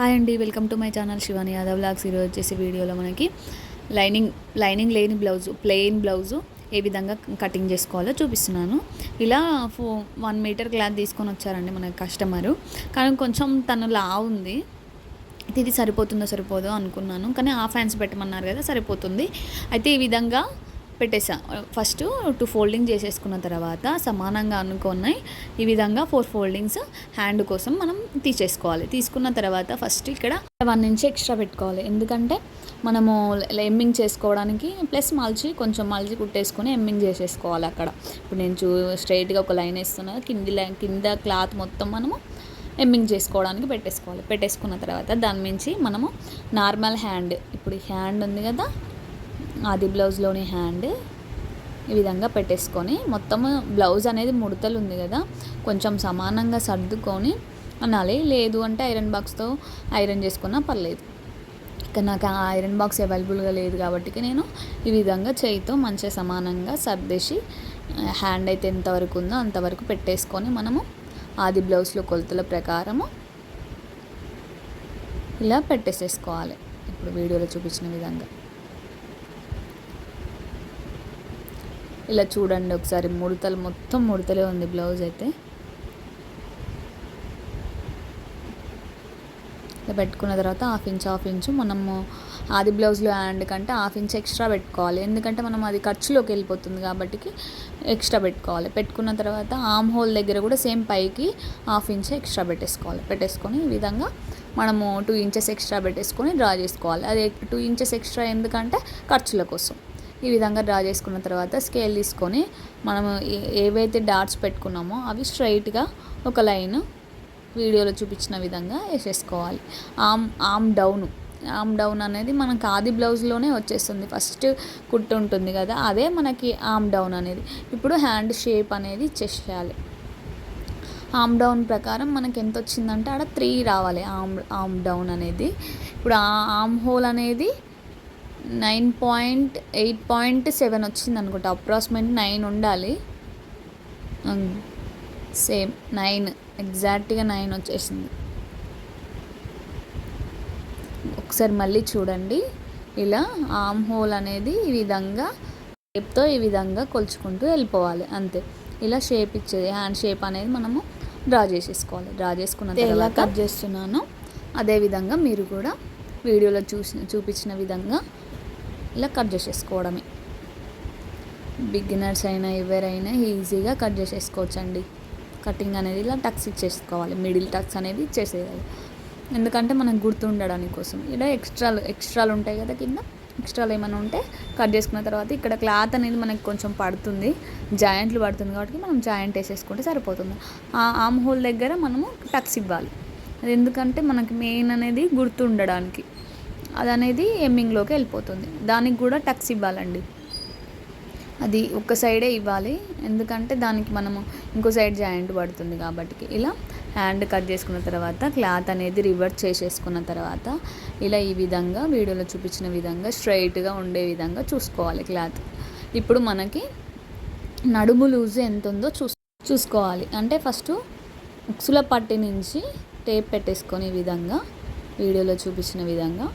Hi అండి welcome to my channel Shivani Yadav vlogs ఈరోజు వచ్చేసి వీడియోలో మనకి లైనింగ్ లైనింగ్ లేని బ్లౌజు ప్లెయిన్ బ్లౌజు ఏ విధంగా కటింగ్ చేసుకోవాలో చూపిస్తున్నాను. ఇలా ఫో వన్ మీటర్ క్లాత్ తీసుకొని వచ్చారండి మన కస్టమరు. కానీ కొంచెం తను లా ఉంది. ఇది సరిపోతుందో సరిపోదో అనుకున్నాను. కానీ హాఫ్ హ్యాండ్స్ పెట్టమన్నారు కదా సరిపోతుంది. అయితే ఈ విధంగా పెట్టేసా. ఫస్ట్ టూ ఫోల్డింగ్ చేసేసుకున్న తర్వాత సమానంగా అనుకున్నాయి. ఈ విధంగా ఫోర్ ఫోల్డింగ్స్ హ్యాండ్ కోసం మనం తీసేసుకోవాలి. తీసుకున్న తర్వాత ఫస్ట్ ఇక్కడ వన్ ఇంచ్ ఎక్స్ట్రా పెట్టుకోవాలి. ఎందుకంటే మనము ఎమ్మింగ్ చేసుకోవడానికి ప్లస్ మల్చి కొంచెం మలిచి కుట్టేసుకొని ఎమ్మింగ్ చేసేసుకోవాలి అక్కడ. ఇప్పుడు నేను చూ స్ట్రైట్గా ఒక లైన్ వేస్తున్నా. కింది లైన్ కింద క్లాత్ మొత్తం మనము ఎమ్మింగ్ చేసుకోవడానికి పెట్టేసుకోవాలి. పెట్టేసుకున్న తర్వాత దాని మించి మనము నార్మల్ హ్యాండ్ ఇప్పుడు హ్యాండ్ ఉంది కదా ఆది బ్లౌజ్లోని హ్యాండ్ ఈ విధంగా పెట్టేసుకొని మొత్తం బ్లౌజ్ అనేది ముడతలు ఉంది కదా కొంచెం సమానంగా సర్దుకొని అనాలి. లేదు అంటే ఐరన్ బాక్స్తో ఐరన్ చేసుకున్నా పర్లేదు. ఇక నాకు ఆ ఐరన్ బాక్స్ అవైలబుల్గా లేదు కాబట్టి నేను ఈ విధంగా చేయితో మంచిగా సమానంగా సర్దేసి హ్యాండ్ అయితే ఎంతవరకు ఉందో అంతవరకు పెట్టేసుకొని మనము ఆది బ్లౌజ్లో కొలతల ప్రకారము ఇలా పెట్టేసేసుకోవాలి. ఇప్పుడు వీడియోలో చూపించిన విధంగా. ఇలా చూడండి ఒకసారి ముడతలు మొత్తం ముడతలే ఉంది బ్లౌజ్ అయితే. ఇలా పెట్టుకున్న తర్వాత హాఫ్ ఇంచ్ హాఫ్ ఇంచు. మనము ఆది బ్లౌజ్లో హ్యాండ్ కంటే హాఫ్ ఇంచ్ ఎక్స్ట్రా పెట్టుకోవాలి. ఎందుకంటే మనం అది ఖర్చులోకి వెళ్ళిపోతుంది కాబట్టి ఎక్స్ట్రా పెట్టుకోవాలి. పెట్టుకున్న తర్వాత ఆమ్ హోల్ దగ్గర కూడా సేమ్ పైకి హాఫ్ ఇంచ్ ఎక్స్ట్రా పెట్టేసుకోవాలి. పెట్టేసుకొని ఈ విధంగా మనము టూ ఇంచెస్ ఎక్స్ట్రా పెట్టేసుకొని డ్రా చేసుకోవాలి. అది టూ ఇంచెస్ ఎక్స్ట్రా ఎందుకంటే ఖర్చుల కోసం. ఈ విధంగా డ్రా చేసుకున్న తర్వాత స్కేల్ తీసుకొని మనము ఏవైతే డాట్స్ పెట్టుకున్నామో అవి స్ట్రైట్గా ఒక లైన్ వీడియోలో చూపించిన విధంగా వేసేసుకోవాలి. ఆమ్ ఆమ్ డౌన్. ఆమ్ డౌన్ అనేది మనకు ఆది బ్లౌజ్లోనే వచ్చేస్తుంది. ఫస్ట్ కుట్టు ఉంటుంది కదా అదే మనకి ఆమ్ డౌన్ అనేది. ఇప్పుడు హ్యాండ్ షేప్ అనేది చేసేయాలి ఆమ్ డౌన్ ప్రకారం మనకి ఎంత వచ్చిందంటే ఆడ త్రీ రావాలి. ఆమ్ ఆమ్ డౌన్ అనేది. ఇప్పుడు ఆ ఆమ్ హోల్ అనేది nine point eight point seven వచ్చింది అనుకుంటా అప్రాక్సిమేట్ నైన్ ఉండాలి సేమ్ నైన్ ఎగ్జాక్ట్గా నైన్ వచ్చేసింది. ఒకసారి మళ్ళీ చూడండి. ఇలా ఆమ్ హోల్ అనేది ఈ విధంగా షేప్తో ఈ విధంగా కొలుచుకుంటూ వెళ్ళిపోవాలి అంతే. ఇలా షేప్ ఇచ్చేది హ్యాండ్ షేప్ అనేది మనము డ్రా చేసేసుకోవాలి. డ్రా చేసుకున్న ఎలా కట్ చేస్తున్నానో. అదేవిధంగా మీరు కూడా వీడియోలో చూసి చూపించిన విధంగా ఇలా కట్ చేసేసుకోవడమే. బిగినర్స్ అయినా ఎవరైనా ఈజీగా కట్ చేసేసుకోవచ్చండి. కటింగ్ అనేది ఇలా టక్స్ ఇచ్చేసుకోవాలి. మిడిల్ టక్స్ అనేది ఇచ్చేసేయాలి. ఎందుకంటే మనకు గుర్తుండడానికి కోసం. ఇలా ఎక్స్ట్రాలు ఎక్స్ట్రాలు ఉంటాయి కదా కింద. ఎక్స్ట్రాలు ఏమైనా ఉంటే కట్ చేసుకున్న తర్వాత ఇక్కడ క్లాత్ అనేది మనకి కొంచెం పడుతుంది. జాయింట్లు పడుతుంది కాబట్టి మనం జాయింట్ వేసేసుకుంటే సరిపోతుంది. ఆ ఆమ్ హోల్ దగ్గర మనము టక్స్ ఇవ్వాలి. అది ఎందుకంటే మనకి మెయిన్ అనేది గుర్తుండడానికి. అది అనేది ఎమ్మింగ్లోకి వెళ్ళిపోతుంది. దానికి కూడా టక్స్ ఇవ్వాలండి. అది ఒక సైడే ఇవ్వాలి. ఎందుకంటే దానికి మనము ఇంకో సైడ్ జాయింట్ పడుతుంది కాబట్టి ఇలా హ్యాండ్ కట్ చేసుకున్న తర్వాత క్లాత్ అనేది రివర్స్ చేసేసుకున్న తర్వాత ఇలా ఈ విధంగా వీడియోలో చూపించిన విధంగా స్ట్రైట్గా ఉండే విధంగా చూసుకోవాలి క్లాత్. ఇప్పుడు మనకి నడుము లూజ్ ఎంత ఉందో చూ చూసుకోవాలి. అంటే ఫస్ట్ ఉక్సుల పట్టి నుంచి టేప్ పెట్టేసుకొని ఈ విధంగా వీడియోలో చూపించిన విధంగా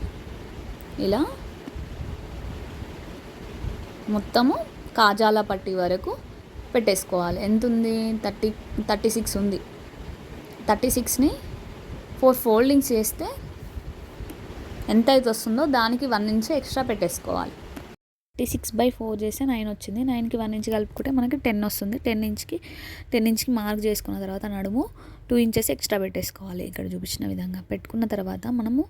ఇలా మొత్తము కాజాల పట్టి వరకు పెట్టేసుకోవాలి. ఎంత ఉంది థర్టీ థర్టీ సిక్స్ ఉంది. థర్టీ సిక్స్ని ఫోర్ ఫోల్డింగ్స్ చేస్తే ఎంత అయితే వస్తుందో దానికి వన్ ఇంచ్ ఎక్స్ట్రా పెట్టేసుకోవాలి. థర్టీ సిక్స్ బై ఫోర్ చేస్తే నైన్ వచ్చింది. నైన్కి వన్ ఇంచ్ కలుపుకుంటే మనకి టెన్ వస్తుంది. టెన్ ఇంచ్కి టెన్ ఇంచ్కి మార్క్ చేసుకున్న తర్వాత నడుము టూ ఇంచెస్ ఎక్స్ట్రా పెట్టేసుకోవాలి. ఇక్కడ చూపించిన విధంగా. పెట్టుకున్న తర్వాత మనము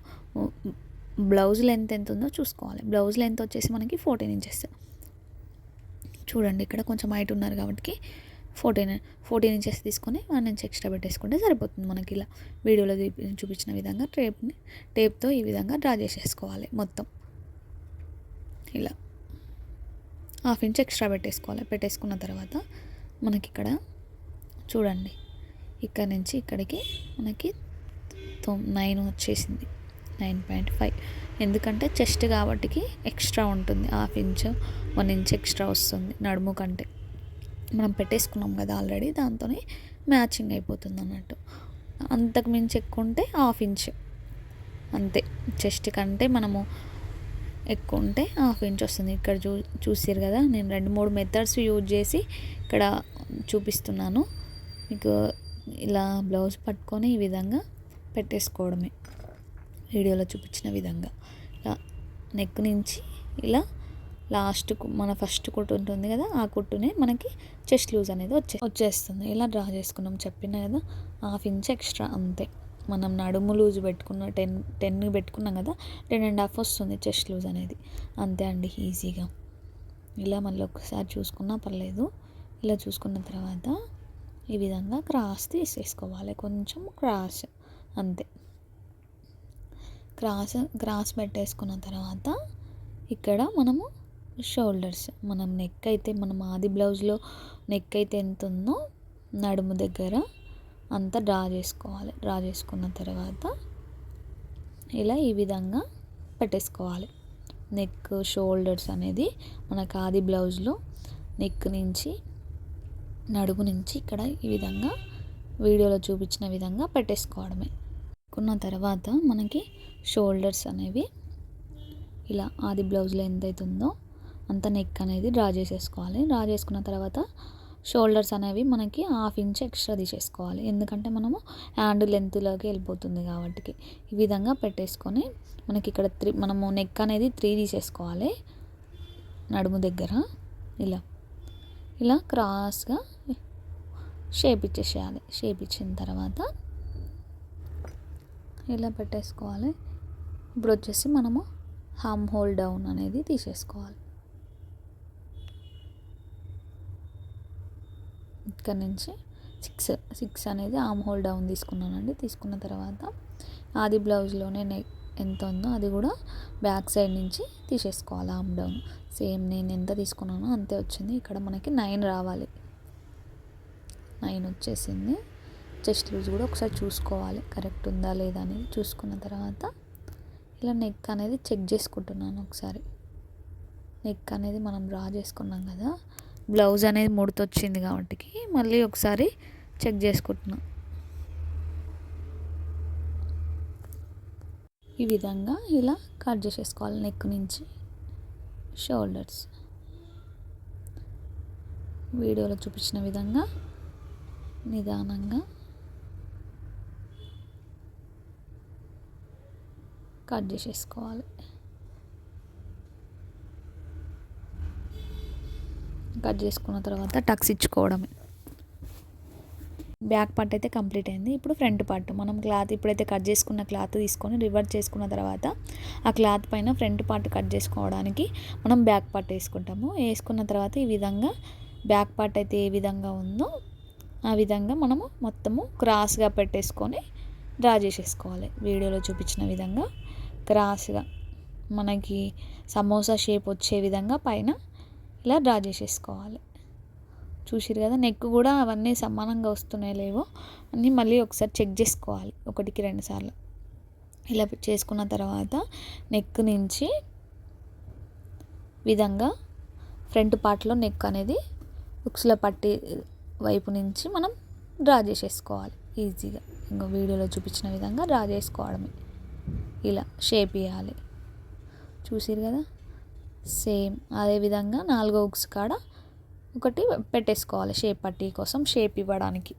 బ్లౌజ్ లెంత్ ఎంత ఉందో చూసుకోవాలి. బ్లౌజ్ లెంత్ వచ్చేసి మనకి ఫోర్టీన్ ఇంచెస్. చూడండి ఇక్కడ కొంచెం హైట్ ఉన్నారు కాబట్టి ఫోర్టీన్ ఫోర్టీన్ ఇంచెస్ తీసుకొని వన్ ఇంచ్ ఎక్స్ట్రా పెట్టేసుకుంటే సరిపోతుంది మనకి ఇలా. వీడియోలో చూపించిన విధంగా టేప్ని టేప్తో ఈ విధంగా డ్రా చేసేసుకోవాలి మొత్తం. ఇలా. హాఫ్ ఇంచ్ ఎక్స్ట్రా పెట్టేసుకోవాలి. పెట్టేసుకున్న తర్వాత మనకి ఇక్కడ చూడండి. ఇక్కడ నుంచి ఇక్కడికి మనకి నైన్ వచ్చేసింది. Nine point five. ఎందుకంటే చెస్ట్ కాబట్టికి ఎక్స్ట్రా ఉంటుంది half inch one inch extra వస్తుంది నడుము కంటే. మనం పెట్టేసుకున్నాం కదా ఆల్రెడీ దాంతో మ్యాచింగ్ అయిపోతుంది అన్నట్టు. అంతకు మించి ఎక్కువ ఉంటే హాఫ్ ఇంచ్. అంతే చెస్ట్ కంటే మనము ఎక్కువ ఉంటే హాఫ్ ఇంచ్ వస్తుంది. ఇక్కడ చూ చూసారు కదా నేను రెండు మూడు మెథడ్స్ యూజ్ చేసి ఇక్కడ చూపిస్తున్నాను. మీకు ఇలా బ్లౌజ్ పట్టుకొని ఈ విధంగా పెట్టేసుకోవడమే. వీడియోలో చూపించిన విధంగా. ఇలా నెక్ నుంచి ఇలా లాస్ట్ మన ఫస్ట్ కుట్టు ఉంటుంది కదా ఆ కుట్టునే మనకి చెస్ట్ లూజ్ అనేది వచ్చే వచ్చేస్తుంది. ఇలా డ్రా చేసుకున్నాం చెప్పిన కదా హాఫ్ ఇంచ్ ఎక్స్ట్రా అంతే. మనం నడుము లూజ్ పెట్టుకున్న టెన్ టెన్ పెట్టుకున్నాం కదా టెన్ అండ్ హాఫ్ వస్తుంది చెస్ట్ లూజ్ అనేది. అంతే అండి ఈజీగా ఇలా మళ్ళీ ఒకసారి చూసుకున్నా పర్లేదు. ఇలా చూసుకున్న తర్వాత ఈ విధంగా క్రాస్ తీసేసుకోవాలి. కొంచెం క్రాస్ అంతే. క్రాస్ క్రాస్ పెట్టేసుకున్న తర్వాత ఇక్కడ మనము షోల్డర్స్ మనం నెక్ అయితే మనం ఆది బ్లౌజ్లో నెక్ అయితే ఎంత ఉందో నడుము దగ్గర అంతా డ్రా చేసుకోవాలి. డ్రా చేసుకున్న తర్వాత ఇలా ఈ విధంగా పెట్టేసుకోవాలి. నెక్ షోల్డర్స్ అనేది మనకు ఆది బ్లౌజ్లో నెక్ నుంచి నడుము నుంచి ఇక్కడ ఈ విధంగా వీడియోలో చూపించిన విధంగా పెట్టేసుకోవడమే. కున్న తర్వాత మనకి షోల్డర్స్ అనేవి ఇలా ఆది బ్లౌజ్లో ఎంత అవుతుందో అంత నెక్ అనేది డ్రా చేసేసుకోవాలి. డ్రా చేసుకున్న తర్వాత షోల్డర్స్ అనేవి మనకి హాఫ్ ఇంచ్ ఎక్స్ట్రా తీసేసుకోవాలి. ఎందుకంటే మనము హ్యాండ్ లెంత్లోకి వెళ్ళిపోతుంది కాబట్టి ఈ విధంగా పెట్టేసుకొని మనకి ఇక్కడ త్రీ మనము నెక్ అనేది త్రీ తీసేసుకోవాలి. నడుము దగ్గర ఇలా ఇలా క్రాస్గా షేప్ ఇచ్చేసేయాలి. షేప్ ఇచ్చిన తర్వాత ఇలా పెట్టేసుకోవాలి. ఇప్పుడు వచ్చేసి మనము హామ్ హోల్ డౌన్ అనేది తీసేసుకోవాలి. ఇక్కడ నుంచి సిక్స్ సిక్స్ అనేది ఆమ్ హోల్ డౌన్ తీసుకున్నానండి. తీసుకున్న తర్వాత ఆది బ్లౌజ్లోనే నెక్ ఎంత ఉందో అది కూడా బ్యాక్ సైడ్ నుంచి తీసేసుకోవాలి ఆమ్ డౌన్. సేమ్ నేను ఎంత తీసుకున్నానో అంతే వచ్చింది. ఇక్కడ మనకి నైన్ రావాలి. నైన్ వచ్చేసింది. చెస్ట్ లూజ్ కూడా ఒకసారి చూసుకోవాలి. కరెక్ట్ ఉందా లేదా అనేది చూసుకున్న తర్వాత ఇలా నెక్ అనేది చెక్ చేసుకుంటున్నాను ఒకసారి. నెక్ అనేది మనం డ్రా చేసుకున్నాం కదా బ్లౌజ్ అనేది ముడతొచ్చింది కాబట్టి మళ్ళీ ఒకసారి చెక్ చేసుకుంటున్నాం. ఈ విధంగా ఇలా కట్ చేసేసుకోవాలి నెక్ నుంచి. షోల్డర్స్ వీడియోలో చూపించిన విధంగా నిదానంగా కట్ చేసేసుకోవాలి. కట్ చేసుకున్న తర్వాత టక్స్ ఇచ్చుకోవడమే. బ్యాక్ పార్ట్ అయితే కంప్లీట్ అయింది. ఇప్పుడు ఫ్రంట్ పార్ట్. మనం క్లాత్ ఇప్పుడైతే కట్ చేసుకున్న క్లాత్ తీసుకొని రివర్స్ చేసుకున్న తర్వాత ఆ క్లాత్ పైన ఫ్రంట్ పార్ట్ కట్ చేసుకోవడానికి మనం బ్యాక్ పార్ట్ వేసుకుంటాము. వేసుకున్న తర్వాత ఈ విధంగా బ్యాక్ పార్ట్ అయితే ఏ విధంగా ఉందో ఆ విధంగా మనము మొత్తము క్రాస్గా పెట్టేసుకొని డ్రా చేసేసుకోవాలి. వీడియోలో చూపించిన విధంగా. క్రాస్గా మనకి సమోసా షేప్ వచ్చే విధంగా పైన ఇలా డ్రా చేసేసుకోవాలి. చూసిరు కదా నెక్ కూడా అవన్నీ సమానంగా వస్తున్నాయి లేవో అన్నీ మళ్ళీ ఒకసారి చెక్ చేసుకోవాలి ఒకటికి రెండు సార్లు. ఇలా చేసుకున్న తర్వాత నెక్ నుంచి విధంగా ఫ్రంట్ పార్ట్లో నెక్ అనేది ఉక్స్ల పట్టి వైపు నుంచి మనం డ్రా చేసేసుకోవాలి ఈజీగా ఇంకో వీడియోలో చూపించిన విధంగా డ్రా చేసుకోవడమే. ఇలా షేప్ ఇవ్వాలి చూసిరు కదా? సేమ్ అదేవిధంగా నాలుగో ఉక్స్ కాడ ఒకటి పెట్టేసుకోవాలి షేప్ పట్టీ కోసం షేప్ ఇవ్వడానికి.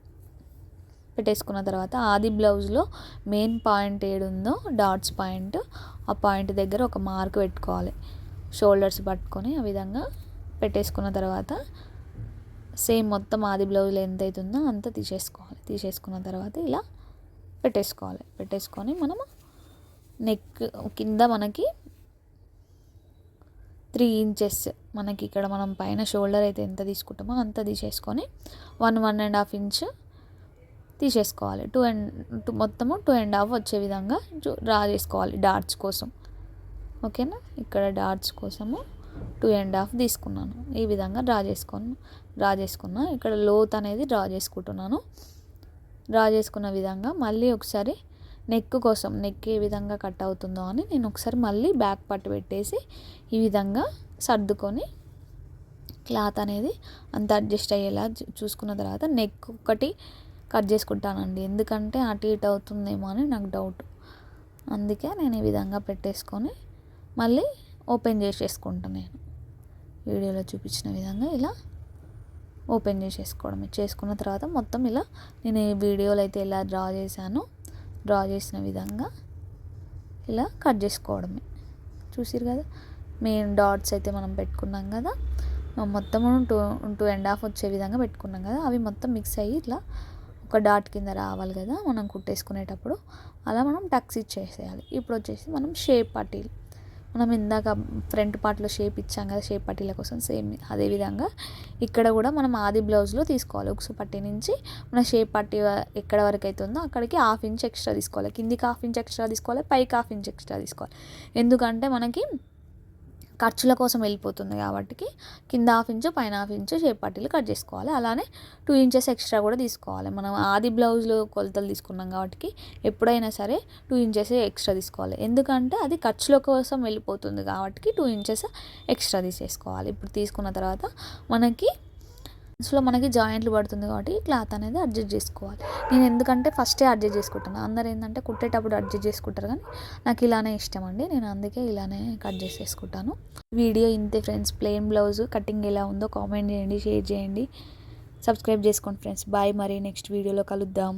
పెట్టేసుకున్న తర్వాత ఆది బ్లౌజ్లో మెయిన్ పాయింట్ ఏడుందో డాట్స్ పాయింట్ ఆ పాయింట్ దగ్గర ఒక మార్క్ పెట్టుకోవాలి. షోల్డర్స్ పట్టుకొని ఆ విధంగా పెట్టేసుకున్న తర్వాత సేమ్ మొత్తం ఆది బ్లౌజ్లో ఎంత అవుతుందో అంత తీసేసుకోవాలి. తీసేసుకున్న తర్వాత ఇలా పెట్టేసుకోవాలి. పెట్టేసుకొని మనము నెక్ కింద మనకి త్రీ ఇంచెస్ మనకి ఇక్కడ మనం పైన షోల్డర్ అయితే ఎంత తీసుకుంటామో అంత తీసేసుకొని one one and half inch తీసేసుకోవాలి. టూ అండ్ టూ మొత్తము టూ అండ్ హాఫ్ వచ్చే విధంగా డ్రా చేసుకోవాలి డాట్స్ కోసం. ఓకేనా? ఇక్కడ డాట్స్ కోసము టూ అండ్ హాఫ్ తీసుకున్నాను. ఈ విధంగా డ్రా చేసుకొని డ్రా చేసుకున్నా ఇక్కడ లోత్ అనేది డ్రా చేసుకుంటున్నాను డ్రా చేసుకున్న విధంగా మళ్ళీ ఒకసారి నెక్ కోసం నెక్ ఏ విధంగా కట్ అవుతుందో అని నేను ఒకసారి మళ్ళీ బ్యాక్ పట్టు పెట్టేసి ఈ విధంగా సర్దుకొని క్లాత్ అనేది అంత అడ్జస్ట్ అయ్యేలా చూసుకున్న తర్వాత నెక్ ఒకటి కట్ చేసుకుంటానండి. ఎందుకంటే అటు ఇటు అవుతుందేమో అని నాకు డౌట్. అందుకే నేను ఈ విధంగా పెట్టేసుకొని మళ్ళీ ఓపెన్ చేసేసుకుంటాను నేను. వీడియోలో చూపించిన విధంగా ఇలా ఓపెన్ చేసేసుకోవడమే. చేసుకున్న తర్వాత మొత్తం ఇలా నేను ఈ వీడియోలో అయితే ఎలా డ్రా చేశానో డ్రా చేసిన విధంగా ఇలా కట్ చేసుకోవడమే. చూసిరు కదా? మెయిన్ డాట్స్ అయితే మనం పెట్టుకున్నాం కదా? మొత్తం టూ టూ అండ్ హాఫ్ వచ్చే విధంగా పెట్టుకున్నాం కదా? అవి మొత్తం మిక్స్ అయ్యి ఇట్లా ఒక డాట్ కింద రావాలి కదా? మనం కుట్టేసుకునేటప్పుడు. అలా మనం టక్స్ ఇచ్చేసేయాలి. ఇప్పుడు వచ్చేసి మనం షేప్ పట్టీలు. మనం ఇందాక ఫ్రంట్ పార్ట్లో షేప్ ఇచ్చాం కదా షేప్ పట్టీల కోసం సేమ్ అదేవిధంగా ఇక్కడ కూడా మనం ఆది బ్లౌజ్లో తీసుకోవాలి. ఉక్సు పట్టీ నుంచి మన షేప్ పట్టీ ఎక్కడ వరకు అవుతుందో అక్కడికి హాఫ్ ఇంచ్ ఎక్స్ట్రా తీసుకోవాలి. కిందికి హాఫ్ ఇంచ్ ఎక్స్ట్రా తీసుకోవాలి పైకి హాఫ్ ఇంచ్ ఎక్స్ట్రా తీసుకోవాలి. ఎందుకంటే మనకి ఖర్చుల కోసం వెళ్ళిపోతుంది కాబట్టి కింద హాఫ్ ఇంచు పైన హాఫ్ ఇంచు షేప్ పట్టీలు కట్ చేసుకోవాలి. అలానే టూ ఇంచెస్ ఎక్స్ట్రా కూడా తీసుకోవాలి. మనం ఆది బ్లౌజ్లో కొలతలు తీసుకున్నాం కాబట్టి ఎప్పుడైనా సరే టూ ఇంచెస్ ఎక్స్ట్రా తీసుకోవాలి. ఎందుకంటే అది ఖర్చుల కోసం వెళ్ళిపోతుంది కాబట్టి టూ ఇంచెస్ ఎక్స్ట్రా తీసేసుకోవాలి. ఇప్పుడు తీసుకున్న తర్వాత మనకి సో మనకి జాయింట్లు పడుతుంది కాబట్టి క్లాత్ అనేది అడ్జస్ట్ చేసుకోవాలి. నేను ఎందుకంటే ఫస్టే అడ్జస్ట్ చేసుకుంటాను అందరు ఏంటంటే కుట్టేటప్పుడు అడ్జస్ట్ చేసుకుంటారు కానీ నాకు ఇలానే ఇష్టం అండి. నేను అందుకే ఇలానే కట్ చేసేసుకుంటాను వీడియో ఇంతే ఫ్రెండ్స్. ప్లెయిన్ బ్లౌజ్ కటింగ్ ఎలా ఉందో కామెంట్ చేయండి షేర్ చేయండి. సబ్స్క్రైబ్ చేసుకోండి ఫ్రెండ్స్. బాయ్ మరి నెక్స్ట్ వీడియోలో కలుద్దాం.